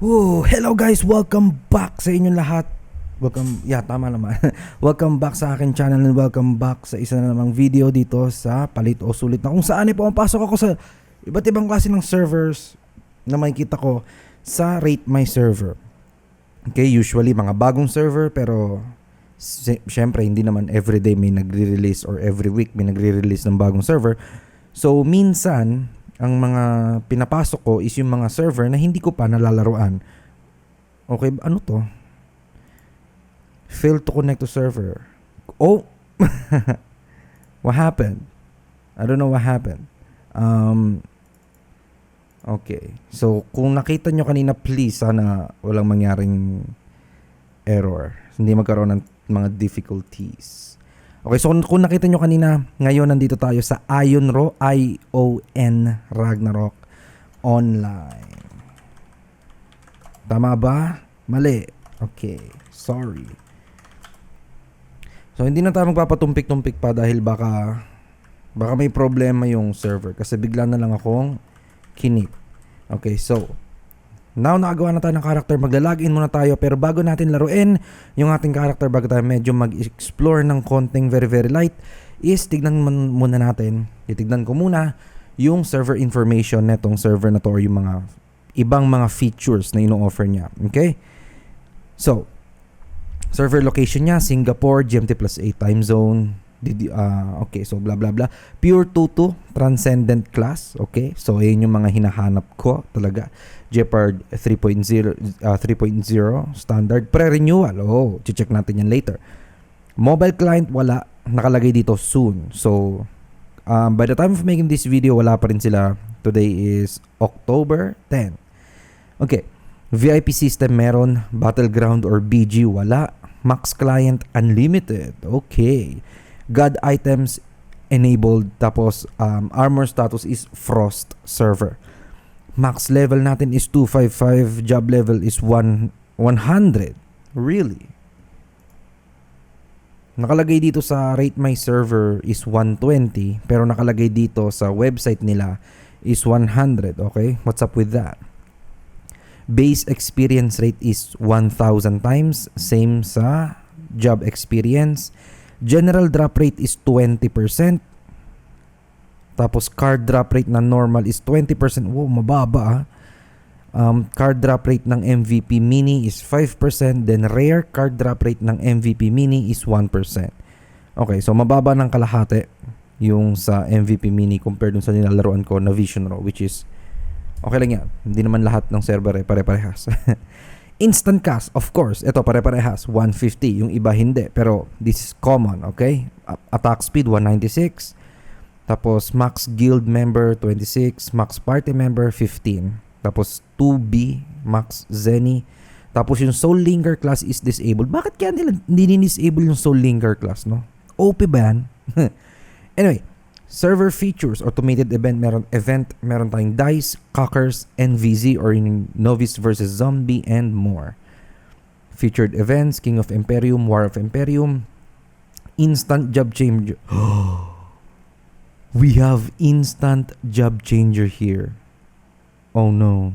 Oh, hello guys, welcome back sa inyong lahat. Welcome, yeah, tama naman. welcome back sa akin channel and welcome back sa isa na namang video dito sa Palit o Sulit na kung saan ay pumapasok ako sa iba't ibang klase ng servers na makikita ko sa Rate My Server. Okay, usually mga bagong server pero syempre hindi naman everyday may nagre-release or every week may nagre-release ng bagong server. So minsan ang mga pinapasok ko is yung mga server na hindi ko pa nalalaruan. Okay, ano to? Failed to connect to server. Oh! what happened? I don't know what happened. Um, okay. So, kung nakita nyo kanina, please, sana walang mangyaring error. Hindi magkaroon ng mga difficulties. Okay, so kung, nakita nyo kanina, ngayon nandito tayo sa Ionro, I-O-N Ragnarok Online. Tama ba? Mali. Okay, sorry. So hindi na tayo magpapatumpik-tumpik pa dahil baka baka may problema yung server kasi bigla na lang akong kinip. Okay, so Now nakagawa na tayo ng character, magla-login muna tayo pero bago natin laruin yung ating character bago tayo medyo mag-explore ng konting very very light is tignan muna natin, titignan ko muna yung server information netong server na to or yung mga ibang mga features na ino-offer niya. Okay? So, server location niya, Singapore, GMT plus 8 time zone. Did, ah, okay, so blah blah blah. Pure Tutu, Transcendent Class. Okay, so ayun yung mga hinahanap ko talaga. Jeopard 3.0 ah, 3.0 standard pre-renewal. Oh, check natin yan later. Mobile client wala nakalagay dito soon. So um, by the time of making this video wala pa rin sila. Today is October 10. Okay. VIP system meron, Battleground or BG wala, Max client unlimited. Okay. God items enabled tapos um, armor status is frost server. Max level natin is 255, job level is 1 100. Really? Nakalagay dito sa rate my server is 120 pero nakalagay dito sa website nila is 100, okay? What's up with that? Base experience rate is 1000 times, same sa job experience. General drop rate is 20%. Tapos card drop rate na normal is 20%. Wow, mababa ah. Um, card drop rate ng MVP mini is 5%. Then rare card drop rate ng MVP mini is 1%. Okay, so mababa ng kalahati yung sa MVP mini compared dun sa nilalaroan ko na Vision Row which is okay lang yan. Hindi naman lahat ng server eh pare-parehas. Instant cast, of course. Ito pare-parehas, 150. Yung iba hindi. Pero this is common, okay? Attack speed, 196. Tapos max guild member, 26. Max party member, 15. Tapos 2B, max Zeni. Tapos yung Soul Linger class is disabled. Bakit kaya nila hindi disable yung Soul Linger class, no? OP ba yan? anyway, server features, automated event, meron event, meron tayong dice, cockers, NVZ or in novice versus zombie and more. Featured events, King of Imperium, War of Imperium, instant job changer. we have instant job changer here. Oh no.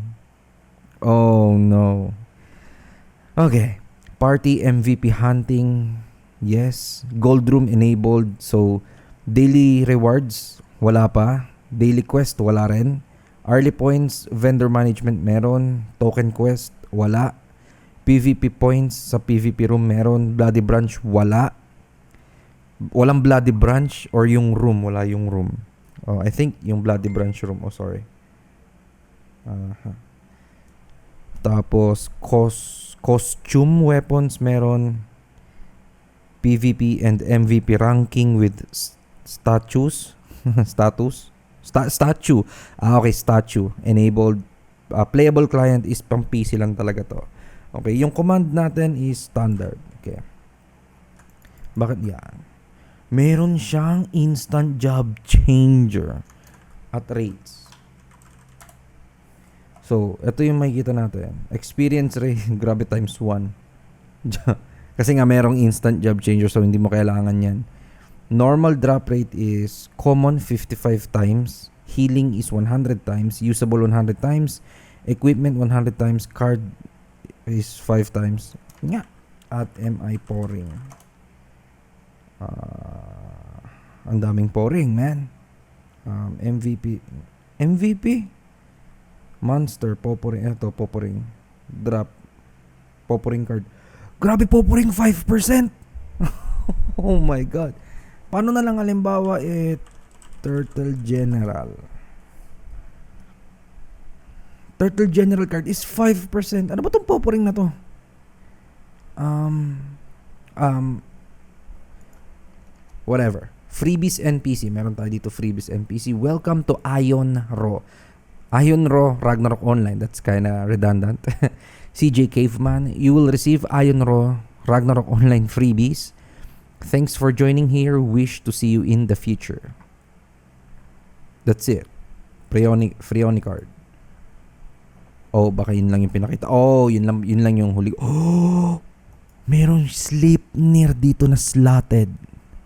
Oh no. Okay. Party MVP hunting. Yes. Gold room enabled. So, daily rewards, wala pa. Daily quest, wala rin. Early points, vendor management meron. Token quest, wala. PvP points sa PvP room meron. Bloody branch, wala. Walang bloody branch or yung room, wala yung room. Oh, I think yung bloody branch room. Oh, sorry. Aha. Tapos, cos costume weapons meron. PvP and MVP ranking with statues. status. Sta- statue. Ah, okay, statue. Enabled. Ah, playable client is pang PC lang talaga to. Okay, yung command natin is standard. Okay. Bakit yan? Meron siyang instant job changer at rates. So, ito yung makikita natin. Experience rate, grabe times 1. Kasi nga merong instant job changer so hindi mo kailangan yan. Normal drop rate is common 55 times, healing is 100 times, usable 100 times, Equipment 100 times. Card is 5 times. Nga. At MI pouring. Ah, ang daming pouring, man. Um, MVP. MVP? Monster, Poporing. Ito, Poporing. Drop. Poporing card. Grabe, Poporing 5%! oh my God. Paano na lang halimbawa eh, Turtle General. Turtle General card is 5%. Ano ba tong Poporing na to? Um, um, whatever. Freebies NPC. Meron tayo dito freebies NPC. Welcome to Ion Raw. Ion Raw Ragnarok Online. That's kinda redundant. CJ Caveman, you will receive Ion Raw Ragnarok Online freebies. Thanks for joining here. Wish to see you in the future. That's it. Freoni, Freoni card. Oh, baka yun lang yung pinakita. Oh, yun lang, yun lang yung huli. Oh! Merong Sleipnir dito na slotted.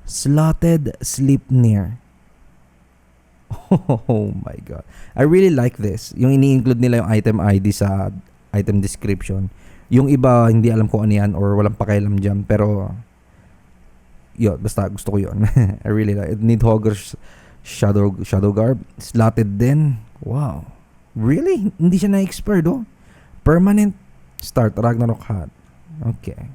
Slotted Sleipnir. Oh my god. I really like this. Yung ini-include nila yung item ID sa item description. Yung iba, hindi alam ko ano yan or walang pakialam dyan. Pero, yun, basta gusto ko yun. I really like it. Nidhogger's Shadow, Shadow Garb. Slotted din. Wow. Really? Hindi siya na-expire do? Permanent start Ragnarok hat. Okay.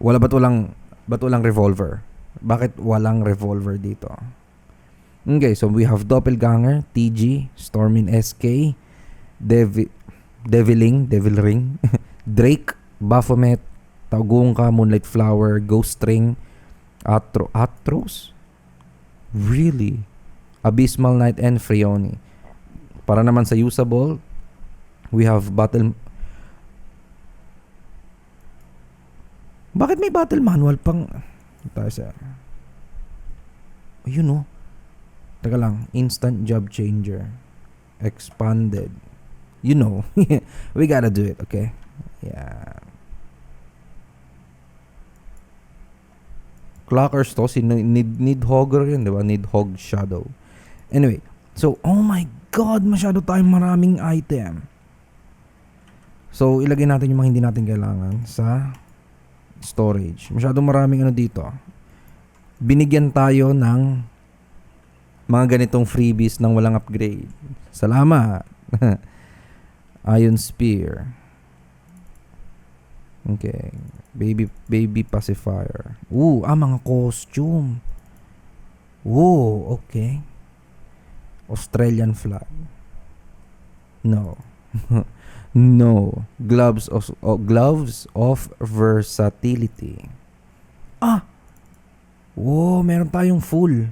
Wala ba't walang ba't walang revolver? Bakit walang revolver dito? Okay, so we have Doppelganger, TG, Stormin SK, Devi, Deviling, Devil Ring, Drake, Baphomet, Tagungka, Moonlight Flower, Ghost Ring, Atro, Atros? Really? Abysmal Knight and Freoni. Para naman sa usable, we have Battle... Bakit may battle manual pang... Tayo sa... Ayun oh. Teka lang. Instant job changer. Expanded. You know. we gotta do it, okay? Yeah. Clockers to. Si Need, need Hogger yun, di ba? Need Hog Shadow. Anyway. So, oh my God. Masyado tayong maraming item. So, ilagay natin yung mga hindi natin kailangan sa storage. Masyado maraming ano dito. Binigyan tayo ng mga ganitong freebies ng walang upgrade. Salamat. Iron Spear. Okay. Baby baby pacifier. Ooh, ah mga costume. Ooh, okay. Australian flag. No. no. Gloves of oh, gloves of versatility. Ah. Wow, meron tayong full.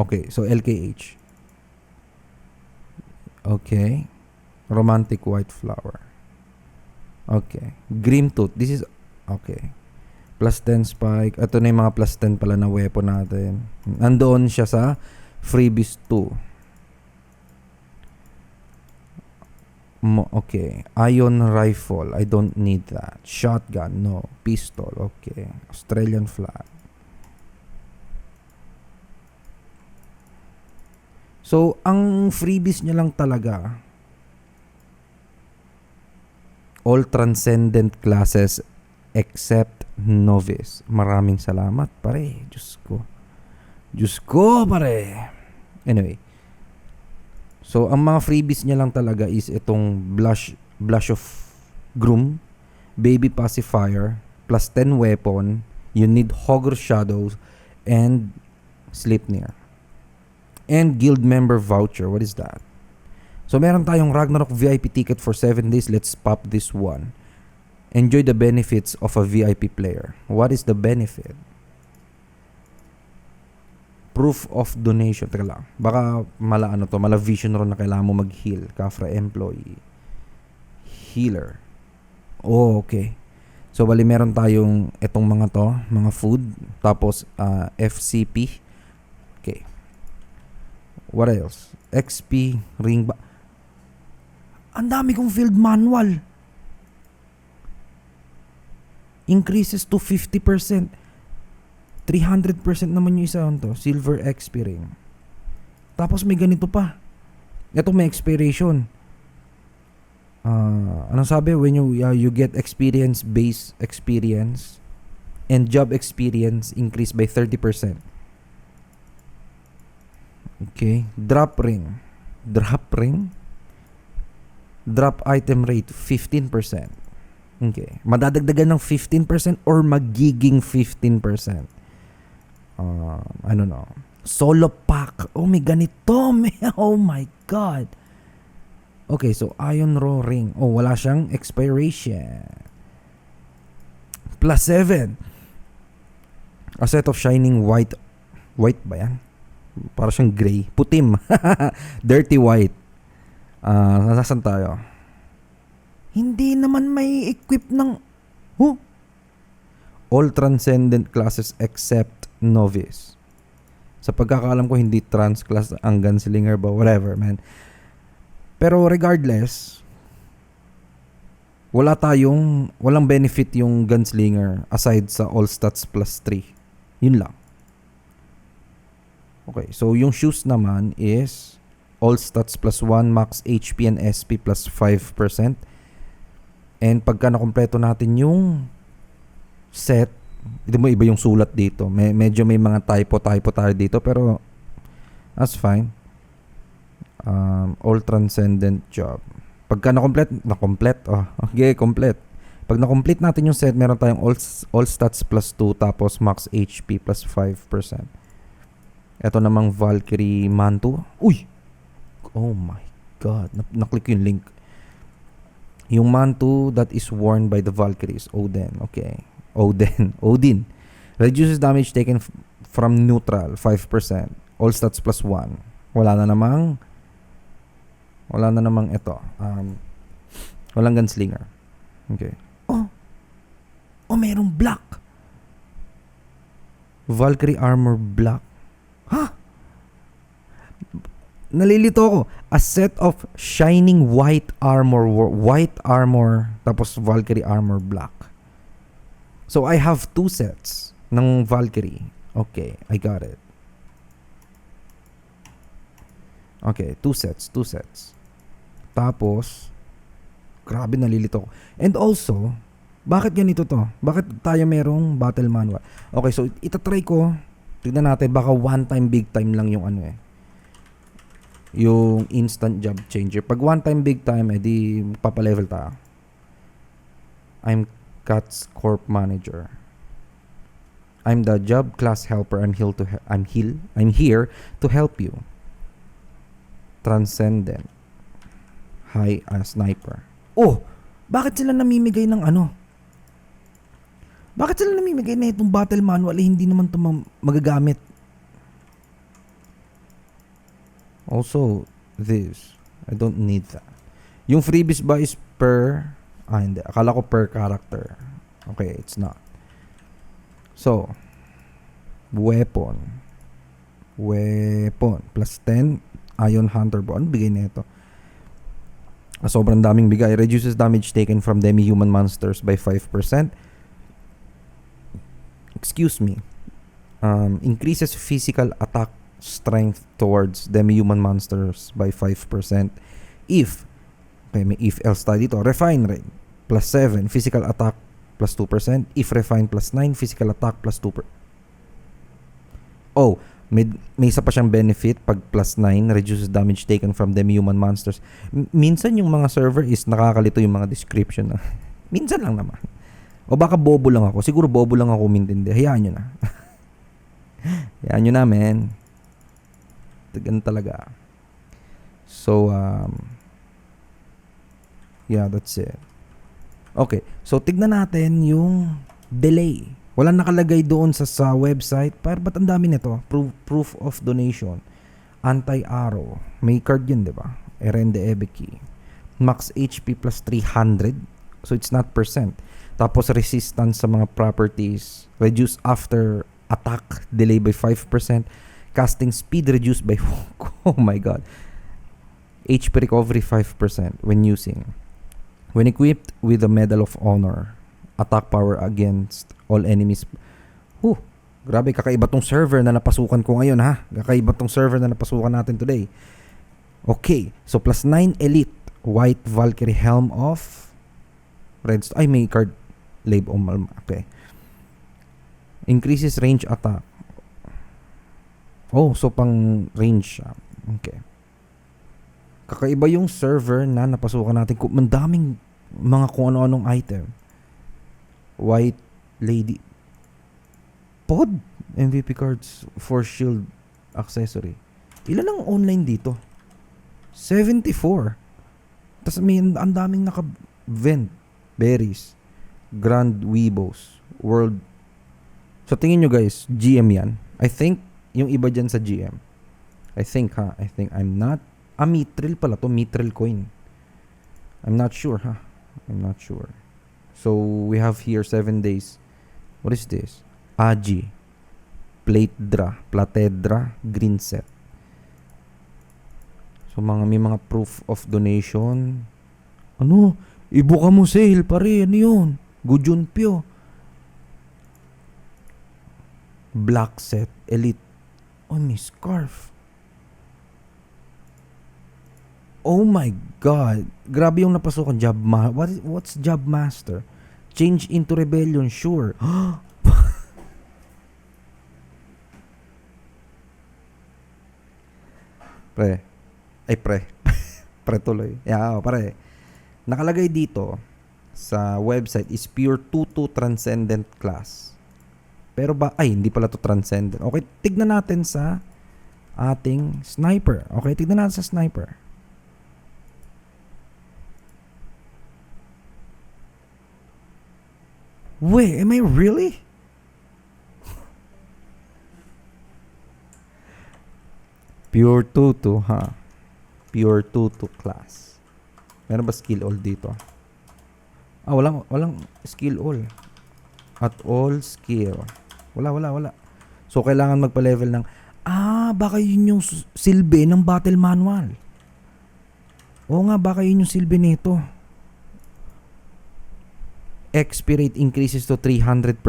Okay, so LKH. Okay. Romantic white flower. Okay. Grim tooth. This is okay. Plus 10 spike. Ito na yung mga plus 10 pala na weapon natin. Nandoon siya sa freebies 2. Mo, okay. Ion rifle. I don't need that. Shotgun. No. Pistol. Okay. Australian flag. So, ang freebies niya lang talaga all transcendent classes except novice. Maraming salamat, pare. Diyos ko. Diyos ko, pare. Anyway. So, ang mga freebies niya lang talaga is itong blush, blush of groom, baby pacifier, plus 10 weapon, you need hogger shadows, and sleep near. And guild member voucher. What is that? So meron tayong Ragnarok VIP ticket for 7 days. Let's pop this one. Enjoy the benefits of a VIP player. What is the benefit? Proof of donation. Teka lang. Baka mala ano to, mala vision ron na kailangan mo mag-heal. Kafra employee. Healer. Oh, okay. So bali meron tayong etong mga to, mga food, tapos uh, FCP. Okay. What else? XP ring ba ang dami kong field manual. Increases to 50%. 300% naman yung isa to. Silver XP ring. Tapos may ganito pa. Ito may expiration. Ah, anong sabi? When you, uh, you get experience-based experience and job experience increase by 30%. Okay. Drop ring. Drop ring? Drop item rate 15%. Okay. Madadagdagan ng 15% or magiging 15%. Uh, ano no? Solo pack. Oh, may ganito. May, oh my God. Okay, so Iron Raw Ring. Oh, wala siyang expiration. Plus 7. A set of shining white. White ba yan? Para siyang gray. Putim. Dirty white. Ah, uh, nasasan tayo? Hindi naman may equip ng... Oh! All transcendent classes except novice. Sa pagkakaalam ko, hindi trans class ang gunslinger ba, whatever, man. Pero regardless, wala tayong, walang benefit yung gunslinger aside sa all stats plus 3. Yun lang. Okay, so yung shoes naman is all stats plus 1, max HP and SP plus 5%. And pagka nakompleto natin yung set, hindi mo iba yung sulat dito. May, medyo may mga typo-typo tayo dito pero that's fine. Um, all transcendent job. Pagka na-complete, oh, okay, complete. Pag na-complete natin yung set, meron tayong all, all stats plus 2 tapos max HP plus 5%. Ito namang Valkyrie Manto. Uy! Oh my God. Na- naklik yung link. Yung manto that is worn by the Valkyries. Odin. Okay. Odin. Odin. Reduces damage taken f- from neutral. 5%. All stats plus 1. Wala na namang wala na namang ito. Um, walang gunslinger. Okay. Oh. Oh, merong black. Valkyrie armor black. Ha? Nalilito ako. A set of shining white armor, white armor, tapos Valkyrie armor black. So I have two sets ng Valkyrie. Okay, I got it. Okay, two sets, two sets. Tapos, grabe nalilito ko. And also, bakit ganito to? Bakit tayo merong battle manual? Okay, so itatry ko. Tignan natin, baka one time, big time lang yung ano eh. Yung instant job changer. Pag one time, big time, edi papalevel tayo. I'm Cat's Corp Manager. I'm the job class helper. I'm here to he- I'm heal. I'm here to help you. Transcendent. High uh, sniper. Oh, bakit sila namimigay ng ano? Bakit sila namimigay na itong battle manual eh, hindi naman ito ma- magagamit? Also, this. I don't need that. Yung freebies ba is per... Ah, hindi. Akala ko per character. Okay, it's not. So, weapon. Weapon. Plus 10. Ion Hunter ba? Ano bigay na ito? Ah, sobrang daming bigay. Reduces damage taken from demi-human monsters by 5%. Excuse me. Um, increases physical attack strength towards demi-human monsters by 5%. If, okay, may if else tayo dito. Refine rate, plus 7. Physical attack, plus 2%. If refine, plus 9. Physical attack, plus 2%. Oh, may, may isa pa siyang benefit pag plus 9 reduces damage taken from demi-human monsters. M- minsan yung mga server is nakakalito yung mga description na. minsan lang naman. O baka bobo lang ako. Siguro bobo lang ako umintindi. Hayaan nyo na. Hayaan nyo na, men. Ganun talaga. So, um, yeah, that's it. Okay. So, tignan natin yung delay. Walang nakalagay doon sa, sa website. Pero ba't ang dami nito? Proof, proof of donation. Anti-arrow. May card yun, di ba? Erende Ebeki. Max HP plus 300. So, it's not percent. Tapos, resistance sa mga properties. Reduce after attack. Delay by 5%. Casting speed reduced by... oh my god. HP recovery 5% when using. When equipped with the Medal of Honor, attack power against all enemies. Whew, Grabe, kakaiba tong server na napasukan ko ngayon ha. Kakaiba tong server na napasukan natin today. Okay, so plus 9 elite. White Valkyrie Helm of Red St- Ay, may card. Lave Omal. Okay. Increases range attack. Oh, so pang range siya. Okay. Kakaiba yung server na napasukan natin. Mandaming mga kung ano-anong item. White Lady. Pod. MVP cards for shield accessory. Ilan ang online dito? 74. Tapos may ang daming naka-vent. Berries. Grand Weebos. World. So tingin nyo guys, GM yan. I think yung iba dyan sa GM. I think ha. I think I'm not. Ah, Mithril pala to. Mithril coin. I'm not sure ha. I'm not sure. So we have here 7 days. What is this? Agi. Platedra. Platedra. Green set. So mga may mga proof of donation. Ano? Ibuka mo sale pare. Ano yun? Gujunpyo. Black set. Elite. Oh, may scarf. Oh my God. Grabe yung napasukan. Job ma What is, what's Job Master? Change into rebellion. Sure. pre. Ay, pre. pre tuloy. Yeah, oh, pare. Nakalagay dito sa website is pure 2-2 transcendent class. Pero ba, ay, hindi pala to transcendent. Okay, tignan natin sa ating sniper. Okay, tignan natin sa sniper. Wait, am I really? Pure 2-2, ha? Pure 2-2 class. Meron ba skill all dito? Ah, walang, walang skill all. At all skill. Wala, wala, wala. So, kailangan magpa-level ng... Ah, baka yun yung silbi ng battle manual. Oo nga, baka yun yung silbi nito. XP rate increases to 300%.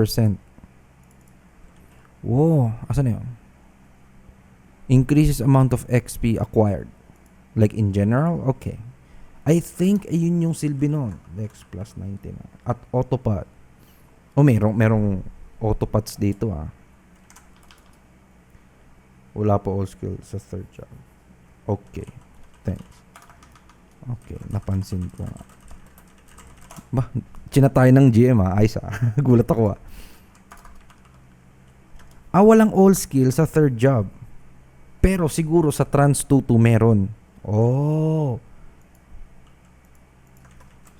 Wow, asan na yun? Increases amount of XP acquired. Like in general? Okay. I think ayun yung silbi nun. Dex plus 19. At autopod. Oh, merong, merong autopods dito ah. Wala pa all skill sa third job. Okay. Thanks. Okay, napansin ko nga. Ba, chinatay ng GM ah. Ayos ah. Gulat ako ah. Ah, walang all skill sa third job. Pero siguro sa Trans 2 meron. Oh.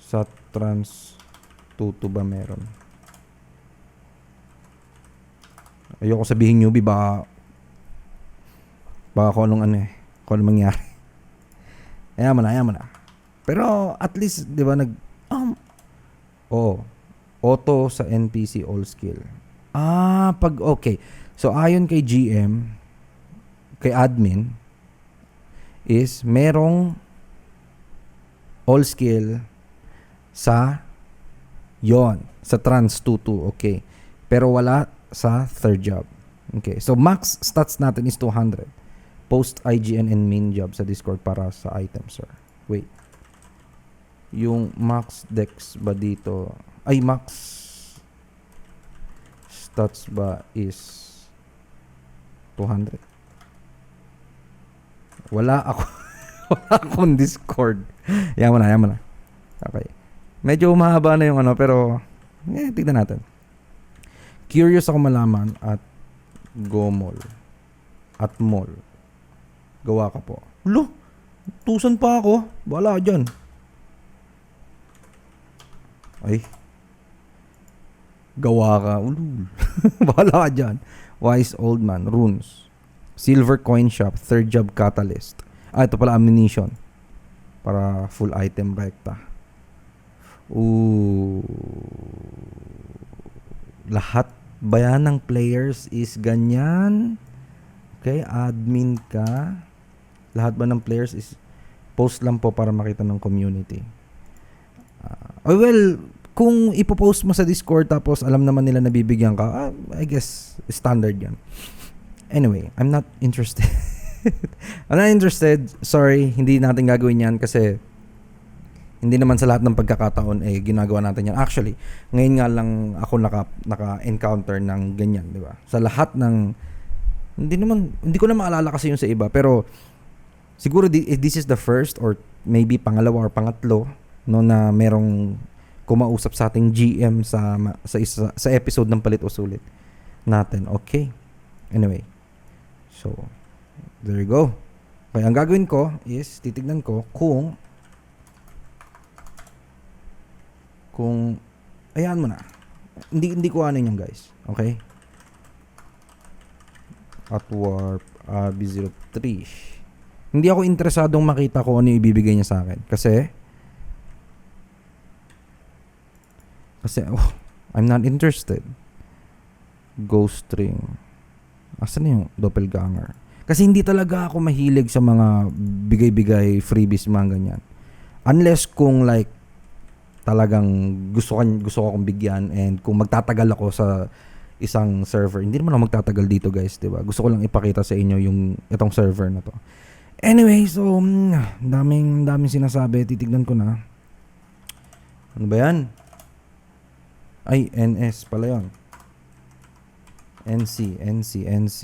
Sa Trans 2 ba meron? Ayoko sabihin newbie baka baka kung anong ano eh. Kung anong mangyari. Ayaw mo na, ayaw mo na. Pero at least, di ba, nag... Um, oh, auto sa NPC all skill. Ah, pag okay. So ayon kay GM, kay admin is merong all skill sa yon sa trans 22 okay pero wala sa third job. Okay so max stats natin is 200 post IGN and main job sa discord para sa item sir. Wait. Yung max dex ba dito? Ay max stats ba is 200 wala ako. Wala akong discord. Yaman na yaman na. Okay. Medyo mahaba na yung ano pero eh tignan natin curious ako malaman at gomol. At mall gawa ka po. Lo tusan pa ako. Wala dyan. Ay. Gawa ka ulul. Wala dyan. Wise old man runes. Silver coin shop third job catalyst. Ah ito pala ammunition. Para full item rekta. Ooh. Lahat ba yan ng players is ganyan? Okay, admin ka. Lahat ba ng players is post lang po para makita ng community. Ah, oh well, kung ipopost mo sa Discord tapos alam naman nila na bibigyan ka, ah, I guess standard yan. Anyway, I'm not interested. I'm not interested. Sorry, hindi natin gagawin yan kasi hindi naman sa lahat ng pagkakataon eh ginagawa natin yan. Actually, ngayon nga lang ako naka naka-encounter ng ganyan, di ba? Sa lahat ng hindi naman hindi ko na maalala kasi yung sa iba, pero siguro eh, this is the first or maybe pangalawa or pangatlo no na merong kumausap sa ating GM sa sa isa, sa episode ng Palit o Sulit natin. Okay. Anyway. So, there you go. Okay, ang gagawin ko is titignan ko kung kung ayan mo na. Hindi hindi ko ano yan, guys. Okay? At warp uh, B03. Hindi ako interesadong makita ko ano yung ibibigay niya sa akin. Kasi kasi oh, I'm not interested. Ghost string. Asan yung doppelganger? Kasi hindi talaga ako mahilig sa mga bigay-bigay freebies mga ganyan. Unless kung like talagang gusto kan gusto ko akong bigyan and kung magtatagal ako sa isang server. Hindi naman ako magtatagal dito, guys, 'di ba? Gusto ko lang ipakita sa inyo yung itong server na to. Anyway, so mm, daming daming sinasabi, titignan ko na. Ano ba 'yan? Ay, NS pala 'yon. NC, NC, NC.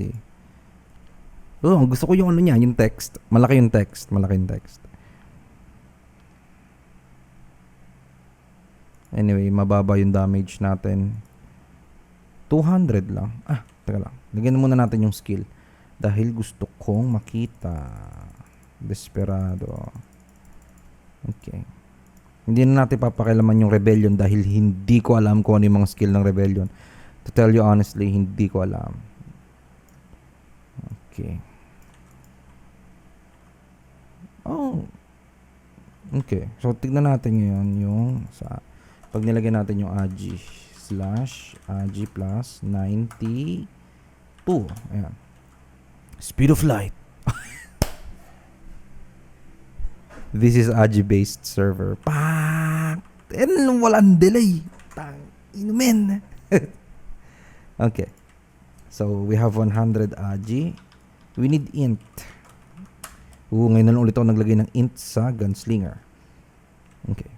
Oh, gusto ko yung ano niya, yung text. Malaki yung text, malaki yung text. Anyway, mababa yung damage natin. 200 lang. Ah, teka lang. Lagyan muna natin yung skill. Dahil gusto kong makita. Desperado. Okay. Hindi na natin papakilaman yung rebellion dahil hindi ko alam kung ano yung mga skill ng rebellion. To tell you honestly, hindi ko alam. Okay. Oh. Okay. So, tignan natin ngayon yung sa pag nilagay natin yung AG slash AG plus 92. Ayan. Speed of light. This is AG based server. Pak! And walang delay. Tang inumin. okay. So, we have 100 AG. We need int. Oo, ngayon na lang ulit ako naglagay ng int sa gunslinger. Okay.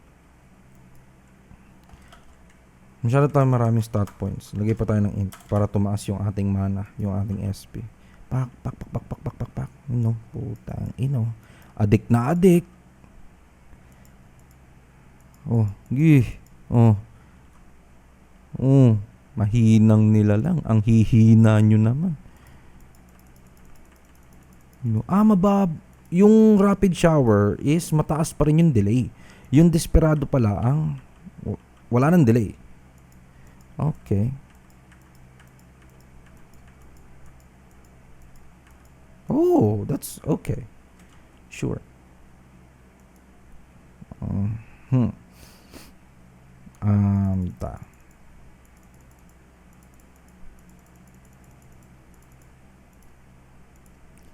Masyado tayo maraming stat points. Lagay pa tayo ng int para tumaas yung ating mana, yung ating SP. Pak, pak, pak, pak, pak, pak, pak, pak. No, putang ino. Adik na adik. Oh, gi. Oh. Oh, mahinang nila lang. Ang hihina nyo naman. No, ah, mabab. Yung rapid shower is mataas pa rin yung delay. Yung desperado pala ang wala nang delay. Okay. Oh, that's okay. Sure. Um, hmm. Um, ta.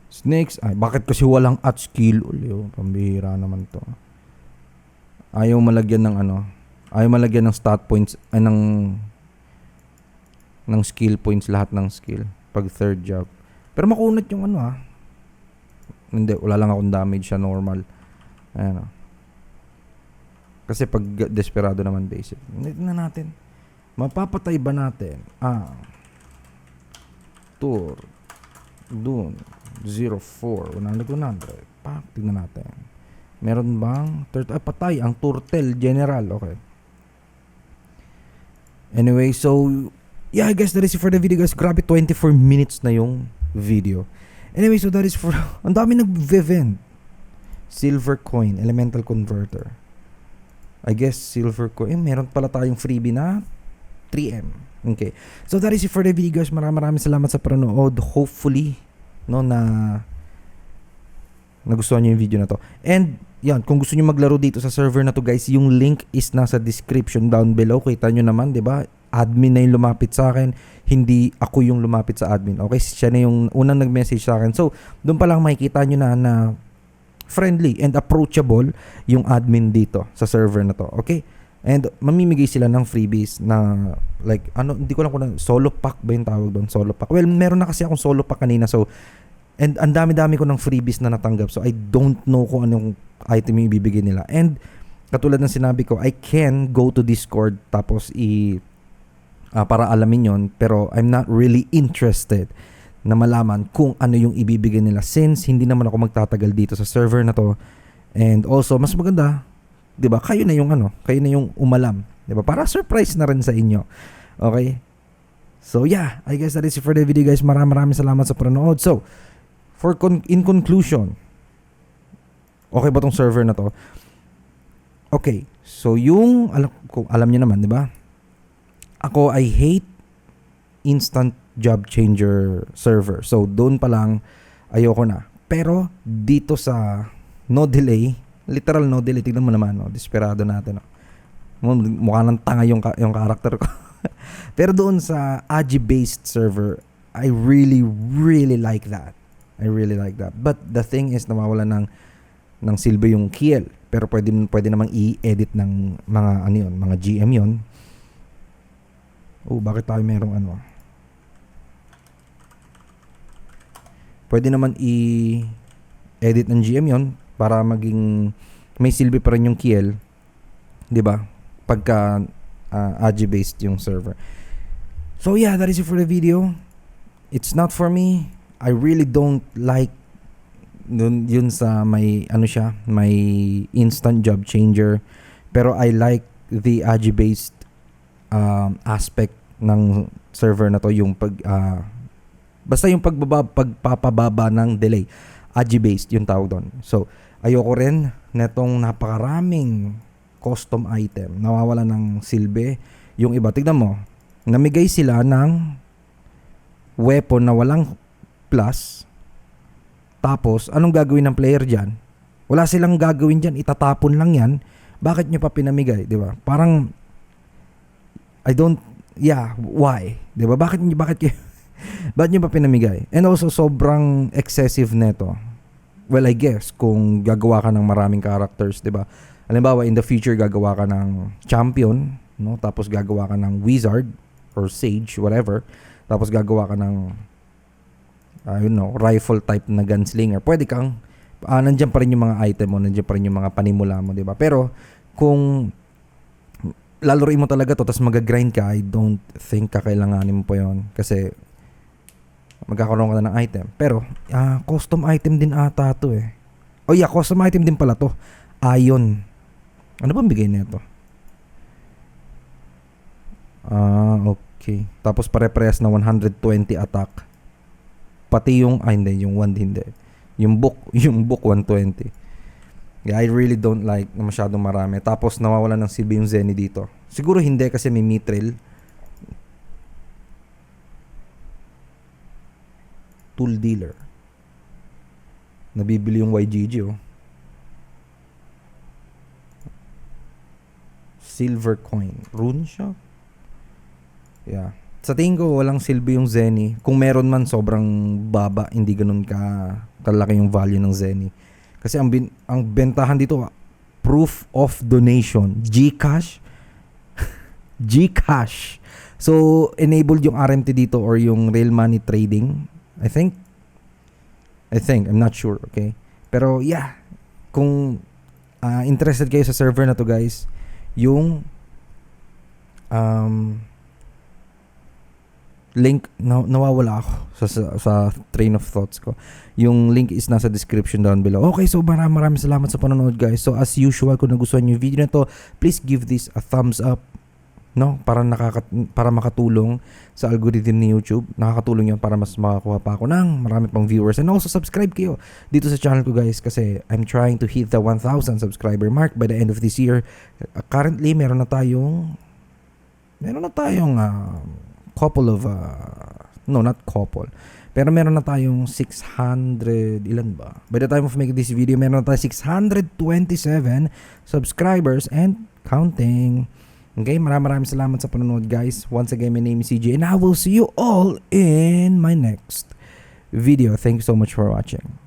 Snakes, ay bakit kasi walang at skill uli, oh, pambihira naman to. Ayaw malagyan ng ano, ayaw malagyan ng stat points, ay ng ng skill points lahat ng skill pag third job. Pero makunat yung ano ah. Hindi, wala lang akong damage sa normal. Ayan ah. Kasi pag desperado naman basic. Na natin. Mapapatay ba natin? Ah. Tour. Dun. 04. 100, 100. Pak, tingnan natin. Meron bang third, ah, patay ang turtle general. Okay. Anyway, so yeah, I guess that is it for the video guys. Grabe 24 minutes na yung video. Anyway, so that is for ang dami nag-vevent. Silver coin, elemental converter. I guess silver coin. Eh, meron pala tayong freebie na 3M. Okay. So that is it for the video guys. Maraming maraming salamat sa panonood. Hopefully, no, na nagustuhan nyo yung video na to. And, yan, kung gusto nyo maglaro dito sa server na to guys, yung link is nasa description down below. Kita nyo naman, di ba? Admin na yung lumapit sa akin. Hindi ako yung lumapit sa admin. Okay? Siya na yung unang nag-message sa akin. So, doon pa lang makikita nyo na na friendly and approachable yung admin dito sa server na to. Okay? And mamimigay sila ng freebies na like ano hindi ko lang kung na- solo pack ba yung tawag doon, solo pack. Well, meron na kasi akong solo pack kanina so and ang dami-dami ko ng freebies na natanggap. So I don't know kung anong item yung ibibigay nila. And katulad ng sinabi ko, I can go to Discord tapos i ah, para alamin yon pero I'm not really interested na malaman kung ano yung ibibigay nila since hindi naman ako magtatagal dito sa server na to. And also, mas maganda, 'di ba? Kayo na yung ano, kayo na yung umalam, 'di ba? Para surprise na rin sa inyo. Okay? So yeah, I guess that is it for the video guys. Maraming maraming salamat sa panonood. So, for con- in conclusion, okay ba tong server na to? Okay. So yung alam ko alam niyo naman, 'di ba? Ako I hate instant job changer server. So doon pa lang ayoko na. Pero dito sa no delay, literal no delay, tignan mo naman, no, desperado natin. No. Mu- Mukha ng tanga yung, ka- yung character ko. Pero doon sa AGI-based server, I really, really like that. I really like that. But the thing is, nawawala ng, ng silbi yung kill. Pero pwede, pwede namang i-edit ng mga, ano yun, mga GM yun. Oh, bakit tayo merong ano? Pwede naman i-edit ng GM yon para maging may silbi pa rin yung kill. 'Di ba? Pagka uh, AGI-based yung server. So yeah, that is it for the video. It's not for me. I really don't like dun, yun sa may ano siya, may instant job changer. Pero I like the AGI-based um, aspect ng server na to yung pag ah, basta yung pagbaba pagpapababa ng delay AGI based yung tawag doon. So ayoko rin netong napakaraming custom item. Nawawala ng silbi yung iba. Tignan mo namigay sila ng weapon na walang plus. Tapos anong gagawin ng player diyan wala silang gagawin diyan itatapon lang yan. Bakit nyo pa pinamigay di ba? Parang I don't yeah, why? ba? Bakit niyo bakit kayo bakit niyo pa pinamigay? And also sobrang excessive neto. Well, I guess kung gagawa ka ng maraming characters, 'di ba? Halimbawa, in the future gagawa ka ng champion, no? Tapos gagawa ka ng wizard or sage, whatever. Tapos gagawa ka ng I don't know, rifle type na gunslinger. Pwede kang ah nandiyan pa rin yung mga item mo, nandiyan pa rin yung mga panimula mo, 'di ba? Pero kung lalaroin mo talaga to tapos mag-grind ka, I don't think kakailanganin mo pa yon kasi magkakaroon ka na ng item. Pero, ah, custom item din ata to eh. Oh yeah, custom item din pala to. Iron. Ano bang bigay nito? Ah, okay. Tapos pare-parehas na 120 attack. Pati yung, ay hindi, yung 1 hindi. Yung book, yung book 120. I really don't like na masyadong marami. Tapos nawawala ng silbi yung Zenny dito. Siguro hindi kasi may mithril. Tool dealer. Nabibili yung YGG oh. Silver coin. Rune shop? Yeah. Sa tingin ko, walang silbi yung Zenny. Kung meron man, sobrang baba. Hindi ganun ka kalaki yung value ng Zenny. Kasi ang, bin, ang bentahan dito, proof of donation. Gcash. Gcash. So, enabled yung RMT dito or yung real money trading. I think. I think. I'm not sure. Okay. Pero, yeah. Kung ah, interested kayo sa server na to, guys, yung um, link na, nawawala ako sa, sa sa train of thoughts ko. Yung link is nasa description down below. Okay, so maraming maraming salamat sa panonood guys. So as usual kung nagustuhan niyo yung video na to, please give this a thumbs up no para nakaka para makatulong sa algorithm ni YouTube nakakatulong yun para mas makakuha pa ako ng marami pang viewers and also subscribe kayo dito sa channel ko guys kasi I'm trying to hit the 1000 subscriber mark by the end of this year currently meron na tayong meron na tayong uh, couple of uh, no not couple. Pero meron na tayong 600 ilan ba? By the time of making this video meron na tayong 627 subscribers and counting. Okay maraming maraming salamat sa panonood guys. Once again my name is CJ and I will see you all in my next video. Thank you so much for watching